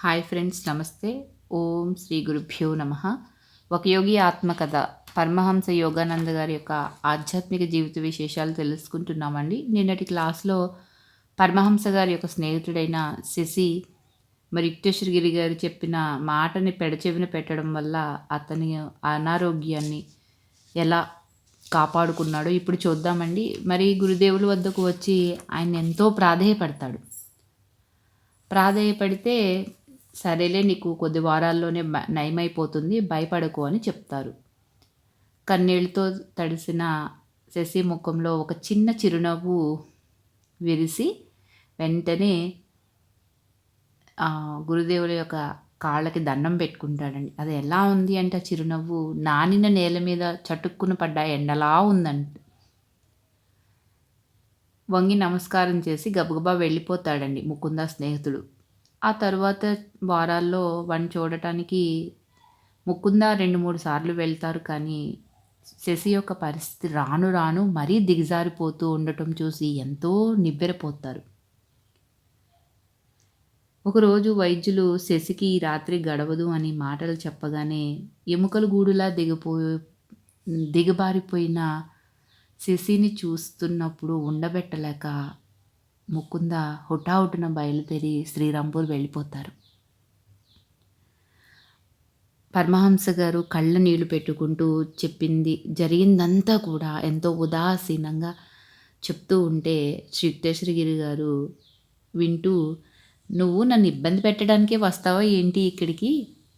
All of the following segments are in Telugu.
హాయ్ ఫ్రెండ్స్ నమస్తే. ఓం శ్రీ గురుభ్యో నమ. ఒక యోగి ఆత్మకథ పరమహంస యోగానంద గారి యొక్క ఆధ్యాత్మిక జీవిత విశేషాలు తెలుసుకుంటున్నామండి. నిన్నటి క్లాస్లో పరమహంస గారి యొక్క స్నేహితుడైన శశి మరి యుక్తేశ్వరగిరి గారు చెప్పిన మాటని పెడచెవిన పెట్టడం వల్ల అతని అనారోగ్యాన్ని ఎలా కాపాడుకున్నాడో ఇప్పుడు చూద్దామండి. మరి గురుదేవుల వద్దకు వచ్చి ఆయన ఎంతో ప్రాధేయపడతాడు. ప్రాధేయపడితే సరేలే నీకు కొద్ది వారాల్లోనే నయమైపోతుంది భయపడకు అని చెప్తారు. కన్నీళ్ళతో తడిసిన శశి ముఖంలో ఒక చిన్న చిరునవ్వు విరిసి వెంటనే గురుదేవుల యొక్క కాళ్ళకి దండం పెట్టుకుంటాడండి. అది ఎలా ఉంది అంటే ఆ చిరునవ్వు? నానిన నేల మీద చటుక్కున పడ్డ ఎండలా ఉందంట. వంగి నమస్కారం చేసి గబగబా వెళ్ళిపోతాడండి ముకుంద స్నేహితుడు. ఆ తర్వాత వారాల్లో వాడిని చూడటానికి ముకుంద రెండు మూడు సార్లు వెళ్తారు కానీ శశి యొక్క పరిస్థితి రాను రాను మరీ దిగజారిపోతూ ఉండటం చూసి ఎంతో నిబ్బెరపోతారు. ఒకరోజు వైద్యులు శశికి ఈ రాత్రి గడవదు అని మాటలు చెప్పగానే ఎముకల గూడులా దిగిపో దిగబారిపోయిన శశిని చూస్తున్నప్పుడు ఉండబెట్టలేక ముకుంద హుటాహుటిన బయలుదేరి శ్రీరాంపూర్ వెళ్ళిపోతారు. పరమహంస గారు కళ్ళ నీళ్ళు పెట్టుకుంటూ చెప్పింది జరిగిందంతా కూడా ఎంతో ఉదాసీనంగా చెప్తూ ఉంటే శ్రీయుక్తేశ్వరగిరి గారు వింటూ నువ్వు నన్ను ఇబ్బంది పెట్టడానికే వస్తావా ఏంటి ఇక్కడికి?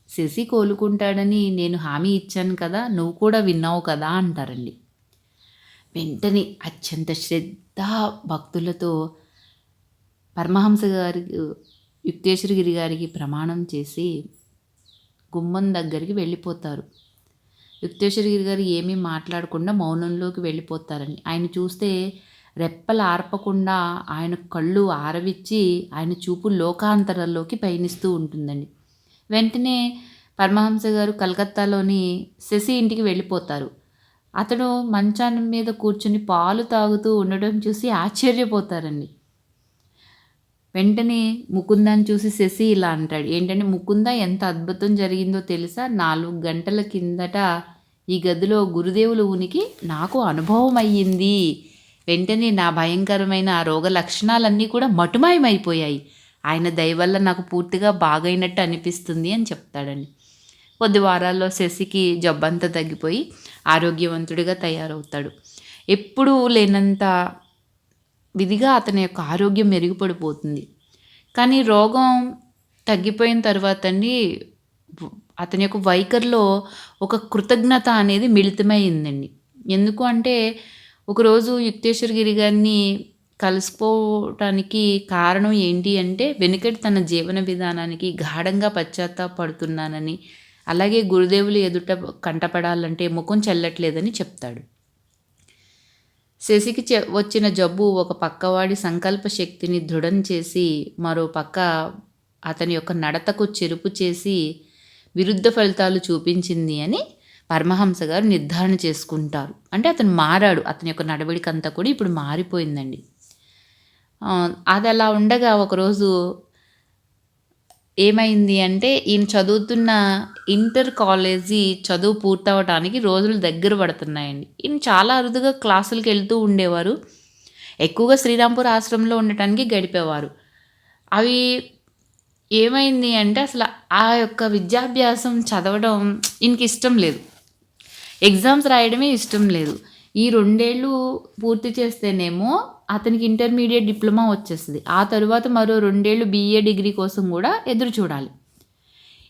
శశి కోలుకుంటాడని నేను హామీ ఇచ్చాను కదా నువ్వు కూడా విన్నావు కదా అంటారండి. వెంటనే అత్యంత శ్రద్ధ భక్తులతో పరమహంస గారి యుక్తేశ్వరగిరి గారికి ప్రమాణం చేసి గుమ్మం దగ్గరికి వెళ్ళిపోతారు. యుక్తేశ్వరగిరి గారు ఏమీ మాట్లాడకుండా మౌనంలోకి వెళ్ళిపోతారని. ఆయన చూస్తే రెప్పలు ఆర్పకుండా ఆయన కళ్ళు ఆరవిచ్చి ఆయన చూపు లోకాంతరంలోకి పయనిస్తూ ఉంటుందండి. వెంటనే పరమహంస గారు కలకత్తాలోని శశి ఇంటికి వెళ్ళిపోతారు. అతడు మంచాన్ని మీద కూర్చుని పాలు తాగుతూ ఉండడం చూసి ఆశ్చర్యపోతారండి. వెంటనే ముకుందాన్ని చూసి శశి ఇలా అంటాడు. ఏంటంటే ముకుంద ఎంత అద్భుతం జరిగిందో తెలుసా? నాలుగు గంటల కిందట ఈ గదిలో గురుదేవుల ఉనికి నాకు అనుభవం అయ్యింది. వెంటనే నా భయంకరమైన రోగ లక్షణాలన్నీ కూడా మటుమాయమైపోయాయి. ఆయన దయవల్ల నాకు పూర్తిగా బాగైనట్టు అనిపిస్తుంది అని చెప్తాడండి. కొద్ది వారాల్లో శశికి జబ్బంతా తగ్గిపోయి ఆరోగ్యవంతుడిగా తయారవుతాడు. ఎప్పుడూ లేనంత విధిగా అతని యొక్క ఆరోగ్యం మెరుగుపడిపోతుంది. కానీ రోగం తగ్గిపోయిన తర్వాత అండి అతని యొక్క వైఖరిలో ఒక కృతజ్ఞత అనేది మిళితమైందండి. ఎందుకు అంటే ఒకరోజు యుక్తేశ్వరగిరి గారిని కలిసిపోవటానికి కారణం ఏంటి అంటే వెనుకటి తన జీవన విధానానికి గాఢంగా పశ్చాత్తాపడుతున్నానని అలాగే గురుదేవులు ఎదుట కంటపడాలంటే ముఖం చెల్లట్లేదని చెప్తాడు. శశికి చె వచ్చిన జబ్బు ఒక పక్కవాడి సంకల్ప శక్తిని దృఢం చేసి మరో పక్క అతని యొక్క నడతకు చెరుపు చేసి విరుద్ధ ఫలితాలు చూపించింది అని పరమహంస గారు నిర్ధారణ చేసుకుంటారు. అంటే అతను మారాడు. అతని యొక్క నడవడికంతా కూడా ఇప్పుడు మారిపోయిందండి. అది అలా ఉండగా ఒకరోజు ఏమైంది అంటే ఈయన చదువుతున్న ఇంటర్ కాలేజీ చదువు పూర్తవటానికి రోజులు దగ్గర పడుతున్నాయండి. ఈయన చాలా అరుదుగా క్లాసులకు వెళ్తూ ఉండేవారు. ఎక్కువగా శ్రీరాంపూర్ ఆశ్రమంలో ఉండటానికి గడిపేవారు. అవి ఏమైంది అంటే అసలు ఆ యొక్క విద్యాభ్యాసం చదవడం ఈయనకి ఇష్టం లేదు. ఎగ్జామ్స్ రాయడమే ఇష్టం లేదు. ఈ రెండేళ్ళు పూర్తి చేస్తేనేమో అతనికి ఇంటర్మీడియట్ డిప్లొమా వచ్చేస్తుంది. ఆ తరువాత మరో రెండేళ్ళు బీఏ డిగ్రీ కోసం కూడా ఎదురు చూడాలి.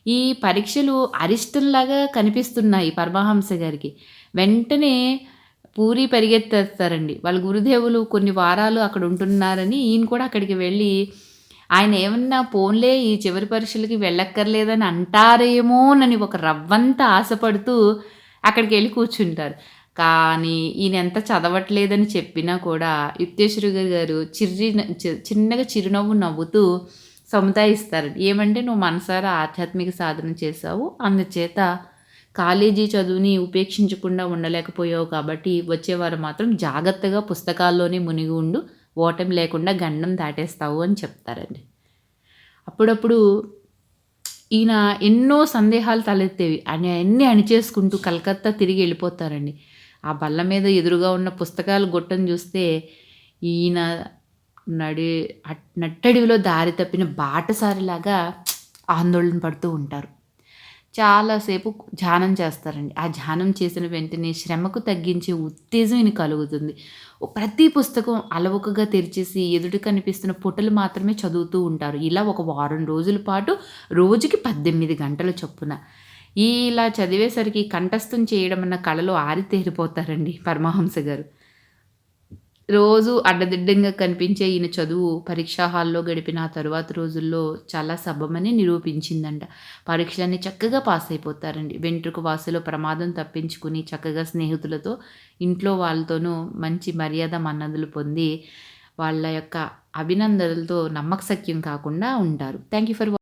ఈ పరీక్షలు అరిష్టంలాగా కనిపిస్తున్నాయి పరమహంస గారికి. వెంటనే పూరి పరిగెత్తేస్తారండి. వాళ్ళ గురుదేవులు కొన్ని వారాలు అక్కడ ఉంటున్నారని ఈయన కూడా అక్కడికి వెళ్ళి ఆయన ఏమన్నా పోన్లే ఈ చివరి పరీక్షలకి వెళ్ళక్కర్లేదని అంటారేమోనని ఒక రవ్వంతా ఆశపడుతూ అక్కడికి వెళ్ళి కూర్చుంటారు. కానీ ఈయన ఎంత చదవట్లేదని చెప్పినా కూడా యుక్తేశ్వరి గారు చిర్రి చిన్నగా చిరునవ్వు నవ్వుతూ సముదాయిస్తారు. ఏమంటే నువ్వు మనసారా ఆధ్యాత్మిక సాధన చేసావు అందుచేత కాలేజీ చదువుని ఉపేక్షించకుండా ఉండలేకపోయావు కాబట్టి వచ్చేవారు మాత్రం జాగ్రత్తగా పుస్తకాల్లోనే మునిగి ఉండు ఓటమి లేకుండా గండం దాటేస్తావు అని చెప్తారండి. అప్పుడప్పుడు ఈయన ఎన్నో సందేహాలు తలెత్తేవి. అని అన్నీ అణిచేసుకుంటూ కలకత్తా తిరిగి వెళ్ళిపోతారండి. ఆ బల్ల మీద ఎదురుగా ఉన్న పుస్తకాలు గొట్టం చూస్తే ఈయన నడి నట్టడివిలో దారి తప్పిన బాటసారిలాగా ఆందోళన పడుతూ ఉంటారు. చాలాసేపు ధ్యానం చేస్తారండి. ఆ ధ్యానం చేసిన వెంటనే శ్రమకు తగ్గించే ఉత్తేజం ఈయన కలుగుతుంది. ప్రతి పుస్తకం అలవకగా తెరిచేసి ఎదుటి కనిపిస్తున్న పుటలు మాత్రమే చదువుతూ ఉంటారు. ఇలా ఒక వారం రోజుల పాటు రోజుకి పద్దెనిమిది గంటల చొప్పున. ఇలా చదివేసరికి కంఠస్థం చేయడం అన్న కళలో ఆరితేరిపోతారండి పరమహంస గారు. రోజు అడ్డదిడ్డంగా కనిపించే ఈయన చదువు పరీక్షా హాల్లో గడిపిన ఆ తరువాత రోజుల్లో చాలా సబమని నిరూపించిందంట. పరీక్షలన్నీ చక్కగా పాస్ అయిపోతారండి. వెంట్రుకు వాసులో ప్రమాదం తప్పించుకుని చక్కగా స్నేహితులతో ఇంట్లో వాళ్ళతోనూ మంచి మర్యాద మన్నదులు పొంది వాళ్ళ యొక్క అభినందనలతో నమ్మకసక్యం కాకుండా ఉంటారు. Thank you for